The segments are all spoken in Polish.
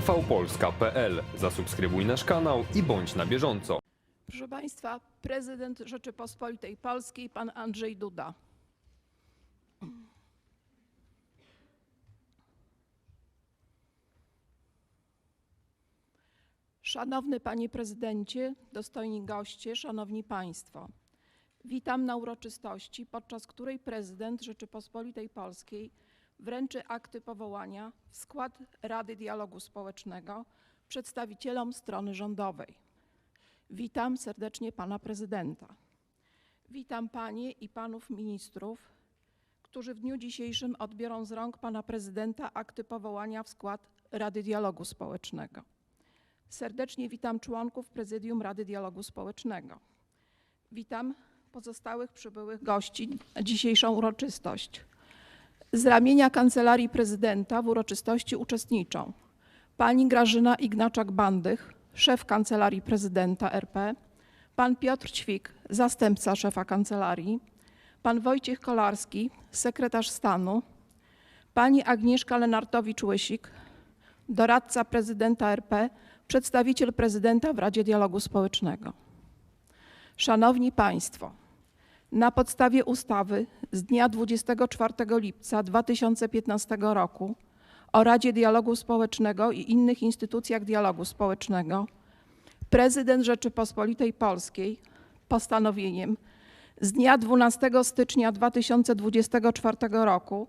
tvpolska.pl. Zasubskrybuj nasz kanał i bądź na bieżąco. Proszę Państwa, prezydent Rzeczypospolitej Polskiej, pan Andrzej Duda. Szanowny Panie Prezydencie, dostojni goście, Szanowni Państwo. Witam na uroczystości, podczas której prezydent Rzeczypospolitej Polskiej wręczy akty powołania w skład Rady Dialogu Społecznego przedstawicielom strony rządowej. Witam serdecznie pana prezydenta. Witam panie i panów ministrów, którzy w dniu dzisiejszym odbiorą z rąk pana prezydenta akty powołania w skład Rady Dialogu Społecznego. Serdecznie witam członków Prezydium Rady Dialogu Społecznego. Witam pozostałych przybyłych gości na dzisiejszą uroczystość. Z ramienia Kancelarii Prezydenta w uroczystości uczestniczą pani Grażyna Ignaczak-Bandych, szef Kancelarii Prezydenta RP, pan Piotr Ćwik, zastępca szefa kancelarii, pan Wojciech Kolarski, sekretarz stanu, pani Agnieszka Lenartowicz-Łysik, doradca prezydenta RP, przedstawiciel prezydenta w Radzie Dialogu Społecznego. Szanowni Państwo, na podstawie ustawy z dnia 24 lipca 2015 roku o Radzie Dialogu Społecznego i innych instytucjach dialogu społecznego prezydent Rzeczypospolitej Polskiej postanowieniem z dnia 12 stycznia 2024 roku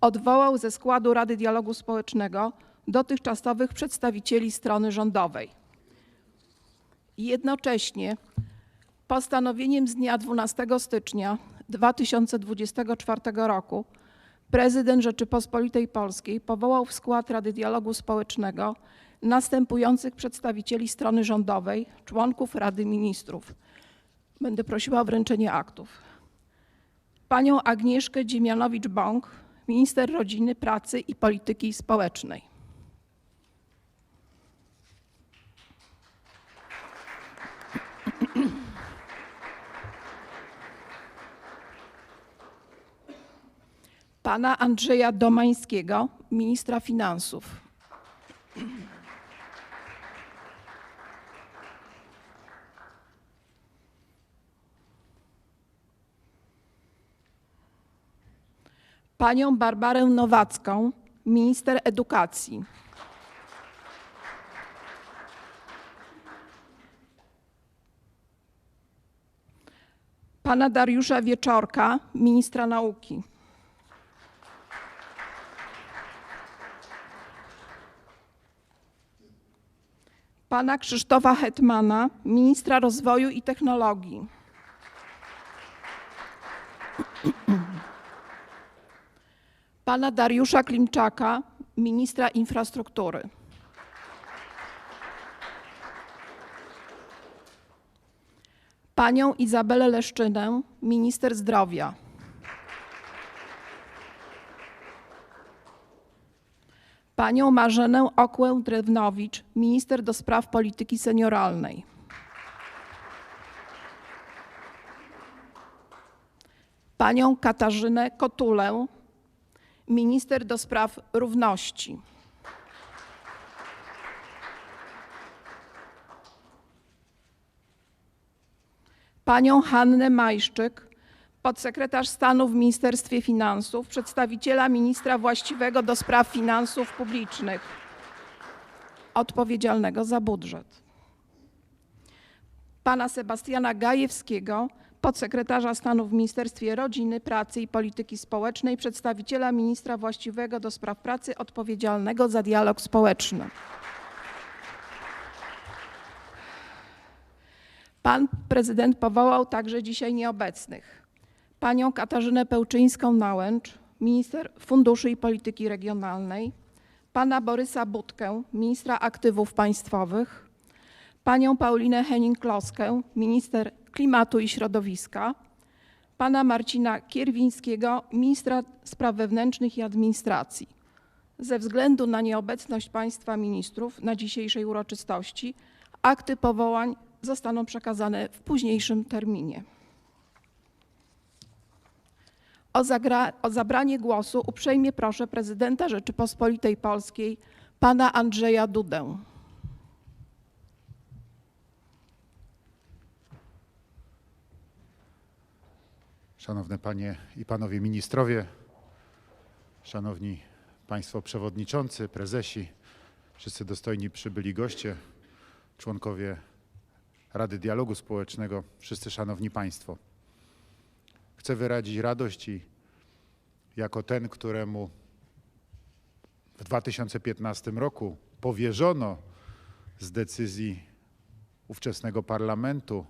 odwołał ze składu Rady Dialogu Społecznego dotychczasowych przedstawicieli strony rządowej. Jednocześnie postanowieniem z dnia 12 stycznia 2024 roku prezydent Rzeczypospolitej Polskiej powołał w skład Rady Dialogu Społecznego następujących przedstawicieli strony rządowej, członków Rady Ministrów. Będę prosiła o wręczenie aktów. Panią Agnieszkę Dziemianowicz-Bąk, minister rodziny, pracy i polityki społecznej. Pana Andrzeja Domańskiego, ministra finansów. Panią Barbarę Nowacką, minister edukacji. Pana Dariusza Wieczorka, ministra nauki. Pana Krzysztofa Hetmana, ministra rozwoju i technologii. Pana Dariusza Klimczaka, ministra infrastruktury. Panią Izabelę Leszczynę, minister zdrowia. Panią Marzenę Okłę-Drewnowicz, minister do spraw polityki senioralnej. Panią Katarzynę Kotulę, minister do spraw równości. Panią Hannę Majszczyk, podsekretarz stanu w Ministerstwie Finansów, przedstawiciela ministra właściwego do spraw finansów publicznych, odpowiedzialnego za budżet. Pana Sebastiana Gajewskiego, podsekretarza stanu w Ministerstwie Rodziny, Pracy i Polityki Społecznej, przedstawiciela ministra właściwego do spraw pracy, odpowiedzialnego za dialog społeczny. Pan prezydent powołał także dzisiaj nieobecnych. Panią Katarzynę Pełczyńską-Nałęcz, minister funduszy i polityki regionalnej, pana Borysa Budkę, ministra aktywów państwowych, panią Paulinę Henning-Kloskę, minister klimatu i środowiska, pana Marcina Kierwińskiego, ministra spraw wewnętrznych i administracji. Ze względu na nieobecność państwa ministrów na dzisiejszej uroczystości akty powołań zostaną przekazane w późniejszym terminie. O, o zabranie głosu uprzejmie proszę prezydenta Rzeczypospolitej Polskiej, pana Andrzeja Dudę, Szanowne Panie i Panowie Ministrowie, Szanowni Państwo Przewodniczący, Prezesi, wszyscy dostojni przybyli goście, członkowie Rady Dialogu Społecznego, wszyscy Szanowni Państwo. Chcę wyrazić radość i jako ten, któremu w 2015 roku powierzono z decyzji ówczesnego parlamentu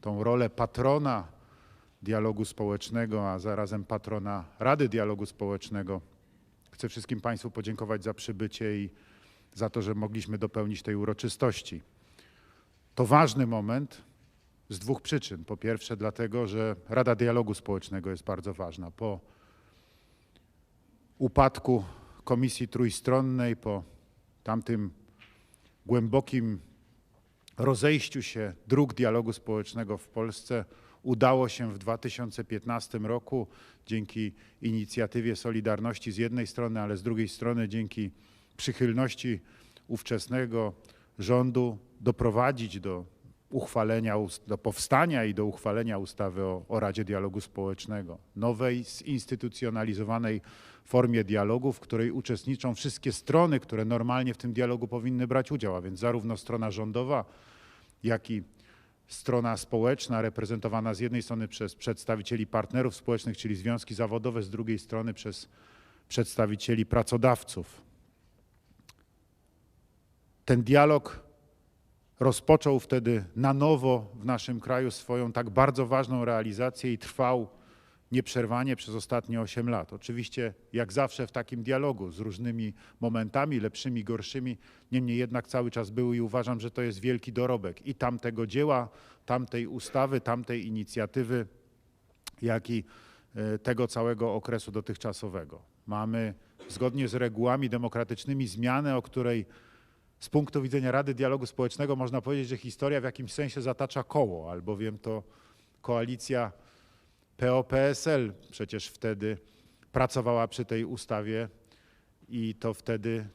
tą rolę patrona dialogu społecznego, a zarazem patrona Rady Dialogu Społecznego. Chcę wszystkim Państwu podziękować za przybycie i za to, że mogliśmy dopełnić tej uroczystości. To ważny moment z dwóch przyczyn. Po pierwsze, dlatego, że Rada Dialogu Społecznego jest bardzo ważna. Po upadku Komisji Trójstronnej, po tamtym głębokim rozejściu się dróg dialogu społecznego w Polsce udało się w 2015 roku dzięki inicjatywie Solidarności z jednej strony, ale z drugiej strony dzięki przychylności ówczesnego rządu doprowadzić do uchwalenia, do powstania i do uchwalenia ustawy o, o Radzie Dialogu Społecznego, nowej, zinstytucjonalizowanej formie dialogu, w której uczestniczą wszystkie strony, które normalnie w tym dialogu powinny brać udział, a więc zarówno strona rządowa, jak i strona społeczna reprezentowana z jednej strony przez przedstawicieli partnerów społecznych, czyli związki zawodowe, z drugiej strony przez przedstawicieli pracodawców. Ten dialog rozpoczął wtedy na nowo w naszym kraju swoją tak bardzo ważną realizację i trwał nieprzerwanie przez ostatnie 8 lat. Oczywiście, jak zawsze w takim dialogu, z różnymi momentami, lepszymi, gorszymi, niemniej jednak cały czas był i uważam, że to jest wielki dorobek i tamtego dzieła, tamtej ustawy, tamtej inicjatywy, jak i e, tego całego okresu dotychczasowego. Mamy zgodnie z regułami demokratycznymi zmianę, o której z punktu widzenia Rady Dialogu Społecznego można powiedzieć, że historia w jakimś sensie zatacza koło, albowiem to koalicja PO-PSL przecież wtedy pracowała przy tej ustawie i to wtedy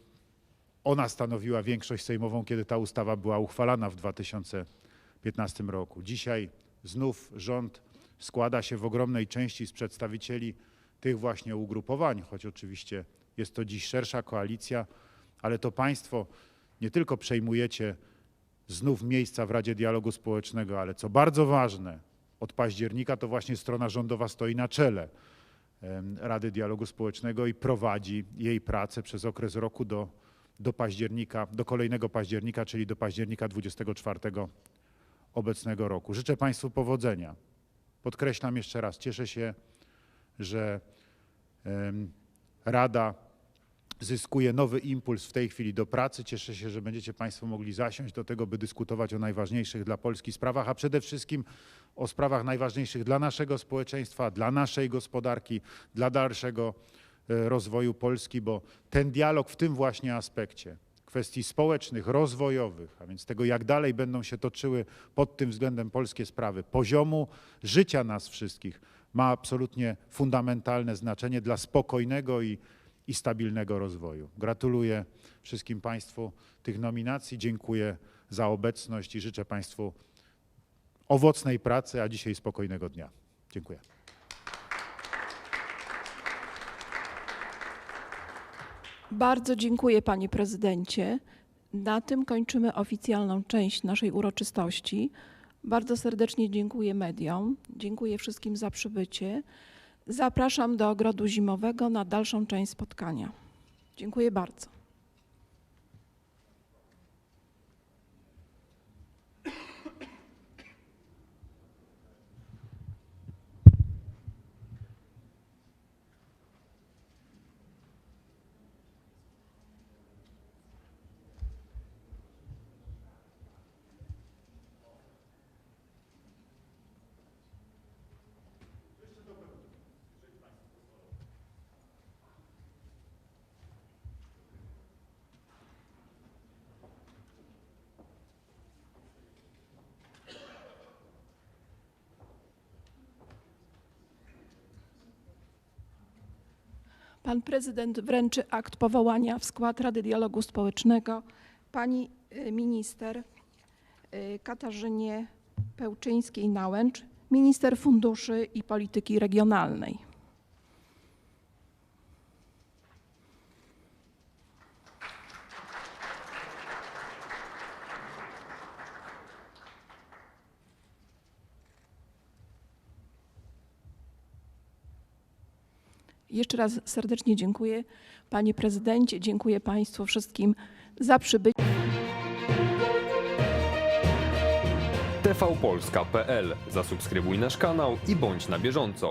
ona stanowiła większość sejmową, kiedy ta ustawa była uchwalana w 2015 roku. Dzisiaj znów rząd składa się w ogromnej części z przedstawicieli tych właśnie ugrupowań, choć oczywiście jest to dziś szersza koalicja, ale to państwo nie tylko przejmujecie znów miejsca w Radzie Dialogu Społecznego, ale co bardzo ważne, od października to właśnie strona rządowa stoi na czele Rady Dialogu Społecznego i prowadzi jej pracę przez okres roku do, do października, do kolejnego października, czyli do października 24 obecnego roku. Życzę Państwu powodzenia. Podkreślam jeszcze raz, cieszę się, że Rada zyskuje nowy impuls w tej chwili do pracy. Cieszę się, że będziecie Państwo mogli zasiąść do tego, by dyskutować o najważniejszych dla Polski sprawach, a przede wszystkim o sprawach najważniejszych dla naszego społeczeństwa, dla naszej gospodarki, dla dalszego e, rozwoju Polski, bo ten dialog w tym właśnie aspekcie kwestii społecznych, rozwojowych, a więc tego, jak dalej będą się toczyły pod tym względem polskie sprawy, poziomu życia nas wszystkich, ma absolutnie fundamentalne znaczenie dla spokojnego i i stabilnego rozwoju. Gratuluję wszystkim Państwu tych nominacji, dziękuję za obecność i życzę Państwu owocnej pracy, a dzisiaj spokojnego dnia. Dziękuję. Bardzo dziękuję panie prezydencie. Na tym kończymy oficjalną część naszej uroczystości. Bardzo serdecznie dziękuję mediom, dziękuję wszystkim za przybycie. Zapraszam do ogrodu zimowego na dalszą część spotkania. Dziękuję bardzo. Pan prezydent wręczy akt powołania w skład Rady Dialogu Społecznego pani y, minister y, Katarzynie Pełczyńskiej-Nałęcz, minister funduszy i polityki regionalnej. Jeszcze raz serdecznie dziękuję panie prezydencie, dziękuję państwu wszystkim za przybycie. tvpolska.pl. Zasubskrybuj nasz kanał i bądź na bieżąco.